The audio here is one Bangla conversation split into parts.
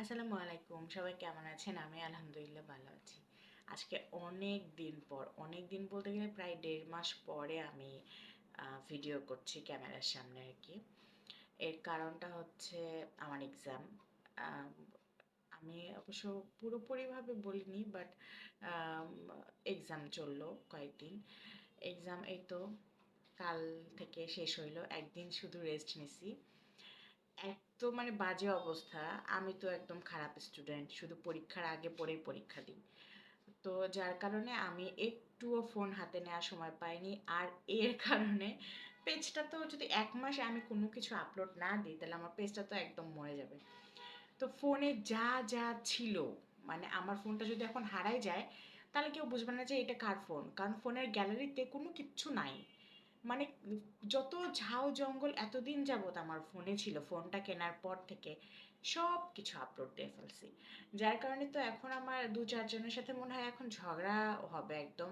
আসসালামু আলাইকুম, সবাই কেমন আছেন? আমি আলহামদুলিল্লাহ ভালো আছি। আজকে অনেক দিন পর, অনেক দিন বলতে গেলে প্রায় দেড় মাস পরে আমি ভিডিও করছি ক্যামেরার সামনে আর কি। এর কারণটা হচ্ছে আমার এক্সাম আমি অবশ্য পুরোপুরিভাবে বলিনি বাট এক্সাম চলল কয়েকদিন। এক্সাম এই তো, কাল থেকে শেষ হইল, একদিন শুধু রেস্ট নিছি। এত মানে বাজে অবস্থা। আমি তো একদম খারাপ স্টুডেন্ট শুধু পরীক্ষার আগে পরেই পরীক্ষা দিই। তো যার কারণে আমি একটুও ফোন হাতে নেওয়ার সময় পাইনি। আর এর কারণে পেজটা তো যদি এক মাসে আমি কোনো কিছু আপলোড না দিই, তাহলে আমার পেজটা তো একদম মরে যাবে। তো ফোনে যা যা ছিল মানে আমার ফোনটা যদি এখন হারাই যায়, তাহলে কেউ বুঝবে না যে এটা কার ফোন কারণ ফোনের গ্যালারিতে কোনো কিচ্ছু নাই। মানে যত ঝাউ জঙ্গল এতদিন যাবত আমার ফোনে ছিল ফোনটা কেনার পর থেকে। সব কিছু আপলোড দিয়ে ফেলছি। যার কারণে তো এখন আমার দু চারজনের সাথে মনে হয় এখন ঝগড়া হবে একদম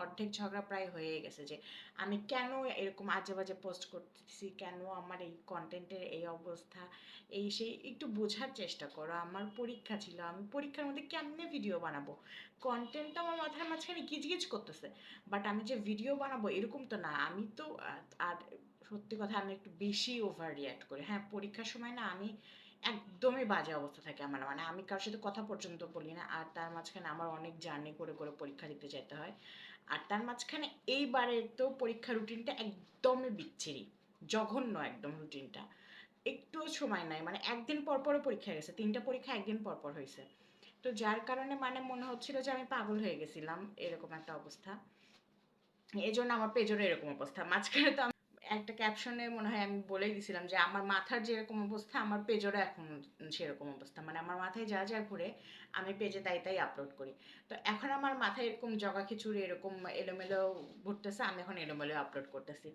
অর্ধেক ঝগড়া প্রায় হয়ে গেছে যে আমি কেন এরকম আজে বাজে পোস্ট করতেছি, কেন আমার এই কন্টেন্টের এই অবস্থা, এই সেই একটু বোঝার চেষ্টা করো। আমার পরীক্ষা ছিল, আমি পরীক্ষার মধ্যে কেমনে ভিডিও বানাবো? কন্টেন্টটা আমার মাথার মাঝখানে গিজগিজ করতেছে বাট আমি যে ভিডিও বানাবো এরকম তো না। আমি তো আর সত্যি কথা আমি একটু বেশি ওভার রিয়াক্ট করি। হ্যাঁ পরীক্ষার সময় না আমি একদমই বাজে অবস্থা থাকে আমার। মানে আমি কারোর সাথে কথা পর্যন্ত বলি না, আর তার মাঝখানে আমার অনেক জার্নি করে করে পরীক্ষা দিতে যেতে হয়। আর তার মাঝখানে এইবারের তো পরীক্ষা রুটিনটা একদমই বিচ্ছিরি, জঘন্য একদম রুটিনটা একটু সময় নাই মানে একদিন পর পরও পরীক্ষা গেছে, তিনটা পরীক্ষা একদিন পর পর হয়েছে। তো যার কারণে মানে মনে হচ্ছিল যে আমি পাগল হয়ে গেছিলাম, এরকম একটা অবস্থা। এই জন্য আমার পেজরও এরকম অবস্থা, মাঝখানে তো একটা ক্যাপশনে মনে হয় আমি বলেই দিছিলাম যে, আমার মাথার যেরকম অবস্থা, আমার পেজরও এখন সেরকম অবস্থা। মানে আমার মাথায় যা যা ঘুরে, আমি পেজে তাই তাই আপলোড করি। তো এখন আমার মাথায় এরকম জগা খিচুড়ি, এরকম এলোমেলো ঘুরতেছে, আমি এখন এলোমেলো আপলোড করতেছি।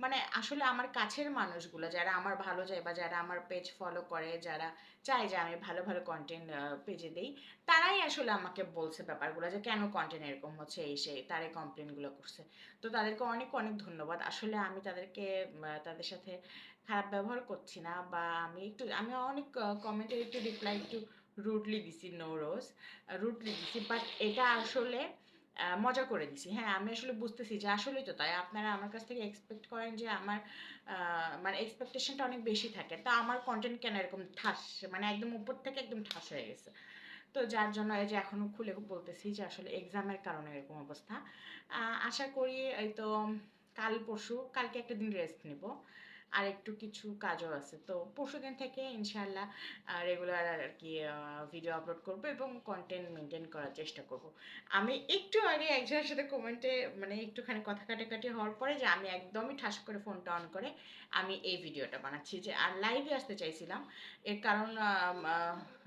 মানে আসলে আমার কাছের মানুষগুলো, যারা আমার ভালো চায় বা যারা আমার পেজ ফলো করে, যারা চায় যে, আমি ভালো ভালো কন্টেন্ট পেজে দিই, তারাই আসলে আমাকে বলছে ব্যাপারগুলো যে, কেন কন্টেন্ট এরকম হচ্ছে, এই সেই তারাই কমপ্লেনগুলো করছে? তো তাদেরকে অনেক অনেক ধন্যবাদ। আসলে আমি তাদেরকে তাদের সাথে খারাপ ব্যবহার করছি না, বা আমি একটু, আমি অনেক কমেন্টের একটু রিপ্লাই একটু রুটলি দিছি নো রোজ রুটলি দিছি বাট এটা আসলে মজা করে দিছি। হ্যাঁ আমি আসলে বুঝতেছি যে আসলেই তো তাই। আপনারা আমার কাছ থেকে এক্সপেক্ট করেন যে আমার মানে এক্সপেকটেশনটা অনেক বেশি থাকে। তা আমার কন্টেন্ট কেন এরকম ঠাস মানে একদম উপর থেকে একদম ঠাস হয়ে গেছে? তো যার জন্য এই যে এখনও খুলে বলতেছি যে আসলে এক্সামের কারণে এরকম অবস্থা। আশা করি এই তো কাল পরশু কালকে একটা দিন রেস্ট নিব। আর একটু কিছু কাজও আছে। তো পরশু দিন থেকে ইনশাল্লাহ রেগুলার আর কি ভিডিও আপলোড করব এবং কন্টেন্ট মেনটেন করার চেষ্টা করব। আমি একটু আগে একজনের সাথে কমেন্টে মানে একটুখানি কথা কাটাকাটি হওয়ার পরে যে আমি একদমই ঠাস করে ফোনটা অন করে আমি এই ভিডিওটা বানাচ্ছি যে, আর লাইভে আসতে চাইছিলাম। এর কারণ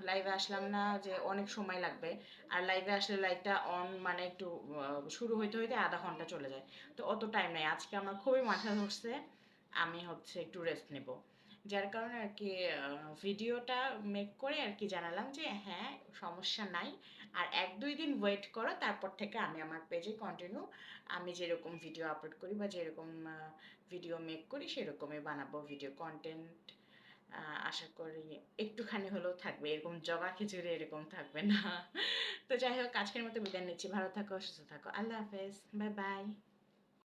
লাইভে আসলাম না যে অনেক সময় লাগবে। আর লাইভে আসলে লাইভটা অন মানে একটু শুরু হইতে হইতে আধা ঘণ্টা চলে যায়। তো অত টাইম নেই। আজকে আমার খুবই মাথা ধরছে। আমি হচ্ছে একটু রেস্ট নেব। যার কারণে আর কি ভিডিওটা মেক করে আর কি জানালাম যে হ্যাঁ সমস্যা নাই। আর এক দুই দিন ওয়েট করো, তারপর থেকে আমি আমার পেজে কন্টিনিউ আমি যেরকম ভিডিও আপলোড করি বা যেরকম ভিডিও মেক করি, সেরকমই বানাবো ভিডিও কন্টেন্ট আশা করি একটুখানি হলেও থাকবে, এরকম জগা খিচুড়ি এরকম থাকবে না। তো যাই হোক, আজকের মতো বিদায় নিচ্ছি। ভালো থাকো, সুস্থ থাকো। আল্লাহ হাফেজ। Bye bye.